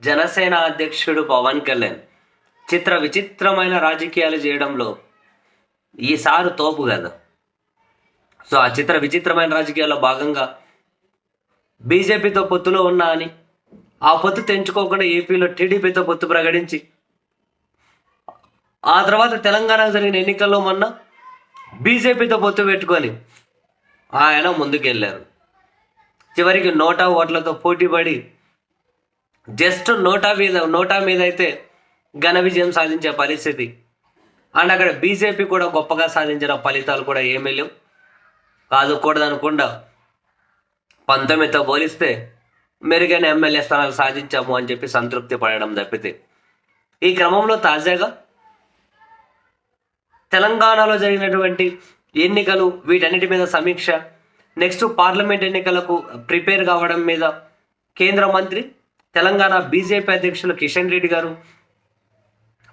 జనసేన అధ్యక్షుడు పవన్ కళ్యాణ్ చిత్ర విచిత్రమైన రాజకీయాలు చేయడంలో ఈసారి తోపు కదా. సో ఆ చిత్ర విచిత్రమైన రాజకీయాల్లో భాగంగా బీజేపీతో పొత్తులో ఉన్నా అని ఆ పొత్తు తెంచుకోకుండా ఏపీలో టీడీపీతో పొత్తు ప్రకటించి ఆ తర్వాత తెలంగాణకు జరిగిన ఎన్నికల్లో మొన్న బీజేపీతో పొత్తు పెట్టుకొని ఆయన ముందుకెళ్ళారు చివరికి నోటా ఓట్లతో పోటీపడి జస్ట్ నోటా మీద నోటా మీద అయితే ఘన విజయం సాధించే పరిస్థితి. అండ్ అక్కడ బీజేపీ కూడా గొప్పగా సాధించిన ఫలితాలు కూడా ఏమీ లేవు. కాదు కూడదనకుండా పంతొమ్మిదితో పోలిస్తే మెరుగైన ఎమ్మెల్యే స్థానాలు సాధించాము అని చెప్పి సంతృప్తి పడడం తప్పితే. ఈ క్రమంలో తాజాగా తెలంగాణలో జరిగినటువంటి ఎన్నికలు వీటన్నిటి మీద సమీక్ష నెక్స్ట్ పార్లమెంట్ ఎన్నికలకు ప్రిపేర్ కావడం మీద కేంద్ర మంత్రి తెలంగాణ బీజేపీ అధ్యక్షులు కిషన్ రెడ్డి గారు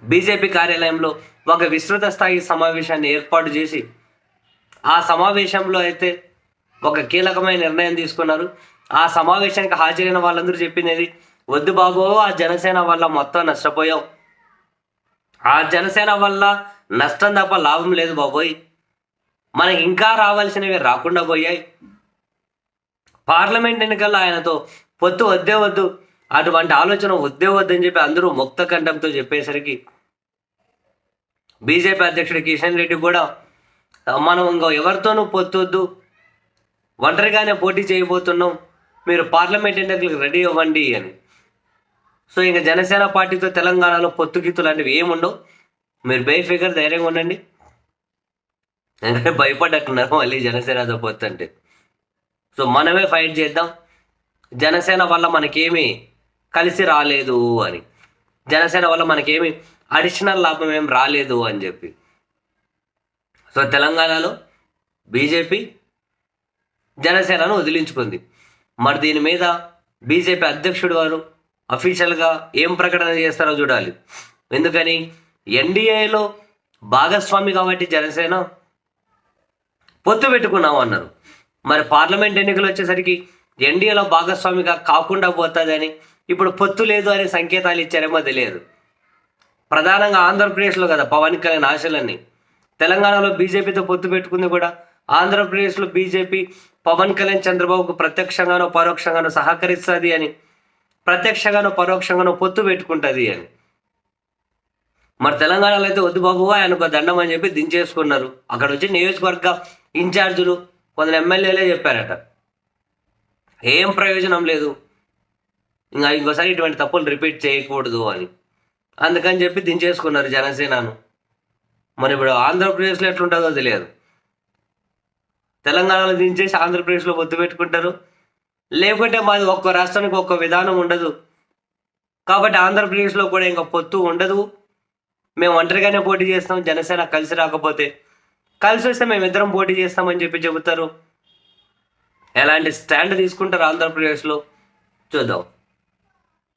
బీజేపీ కార్యాలయంలో ఒక విస్తృత స్థాయి సమావేశాన్ని ఏర్పాటు చేసి ఆ సమావేశంలో అయితే ఒక కీలకమైన నిర్ణయం తీసుకున్నారు. ఆ సమావేశానికి హాజరైన వాళ్ళందరూ చెప్పినది వద్దు బాబు ఆ జనసేన వల్ల మొత్తం నష్టపోయాం. ఆ జనసేన వల్ల నష్టం తప్ప లాభం లేదు బాబోయ్. మనకి ఇంకా రావాల్సినవి రాకుండా పోయాయి. పార్లమెంట్ ఎన్నికల్లో ఆయనతో పొత్తు వద్దే వద్దు అటువంటి ఆలోచన వద్దే వద్దని చెప్పి అందరూ ముక్త కంఠంతో చెప్పేసరికి బీజేపీ అధ్యక్షుడు కిషన్ రెడ్డి కూడా మనం ఇంకో ఎవరితోనూ పొత్తొద్దు ఒంటరిగానే పోటీ చేయబోతున్నాం మీరు పార్లమెంట్ ఎన్నికలకు రెడీ అవ్వండి అని. సో ఇంకా జనసేన పార్టీతో తెలంగాణలో పొత్తుగిత్తులు అనేవి ఏముండవు. మీరు బేఫికర్ ధైర్యంగా ఉండండి. ఎందుకంటే భయపడ్డట్టున్నారు మళ్ళీ జనసేనతో పొత్తు అంటే. సో మనమే ఫైట్ చేద్దాం. జనసేన వల్ల మనకేమీ కలిసి రాలేదు అని. జనసేన వల్ల మనకేమి అడిషనల్ లాభం ఏం రాలేదు అని చెప్పి. సో తెలంగాణలో బీజేపీ జనసేనను వదిలించుకుంది. మరి దీని మీద బీజేపీ అధ్యక్షుడు వారు అఫీషియల్గా ఏం ప్రకటన చేస్తారో చూడాలి. ఎందుకని ఎన్డీఏలో భాగస్వామి కాబట్టి జనసేన పొత్తు పెట్టుకున్నాం అన్నారు. మరి పార్లమెంట్ ఎన్నికలు వచ్చేసరికి ఎన్డీఏలో భాగస్వామిగా కాకుండా పోతుందని ఇప్పుడు పొత్తు లేదు అనే సంకేతాలు ఇచ్చారేమో తెలియదు. ప్రధానంగా ఆంధ్రప్రదేశ్లో కదా పవన్ కళ్యాణ్ ఆశలన్నీ. తెలంగాణలో బీజేపీతో పొత్తు పెట్టుకుంది కూడా. ఆంధ్రప్రదేశ్లో బీజేపీ పవన్ కళ్యాణ్ చంద్రబాబుకు ప్రత్యక్షంగానో పరోక్షంగానో సహకరిస్తుంది అని. ప్రత్యక్షంగానో పరోక్షంగానో పొత్తు పెట్టుకుంటుంది అని. మరి తెలంగాణలో అయితే వద్దు బాబు ఆయనకు దండం అని చెప్పి దించేసుకున్నారు. అక్కడ వచ్చి నియోజకవర్గ ఇన్ఛార్జులు కొందరు ఎమ్మెల్యేలే చెప్పారట. ఏం ప్రయోజనం లేదు. ఇంకా ఇంకోసారి ఇటువంటి తప్పులు రిపీట్ చేయకూడదు అని. అందుకని చెప్పి దించేసుకున్నారు జనసేనను. మరి ఇప్పుడు ఆంధ్రప్రదేశ్లో ఎట్లుంటుందో తెలియదు. తెలంగాణలో దించేసి ఆంధ్రప్రదేశ్లో పొత్తు పెట్టుకుంటారు. లేకుంటే మాది ఒక్క రాష్ట్రానికి ఒక్క విధానం ఉండదు. కాబట్టి ఆంధ్రప్రదేశ్లో కూడా ఇంకా పొత్తు ఉండదు. మేము ఒంటరిగానే పోటీ చేస్తాం జనసేన కలిసి రాకపోతే. కలిసి వస్తే మేము ఇద్దరం పోటీ చేస్తామని చెప్పి చెబుతారు. ఎలాంటి స్టాండ్ తీసుకుంటారు ఆంధ్రప్రదేశ్లో? చూద్దాం.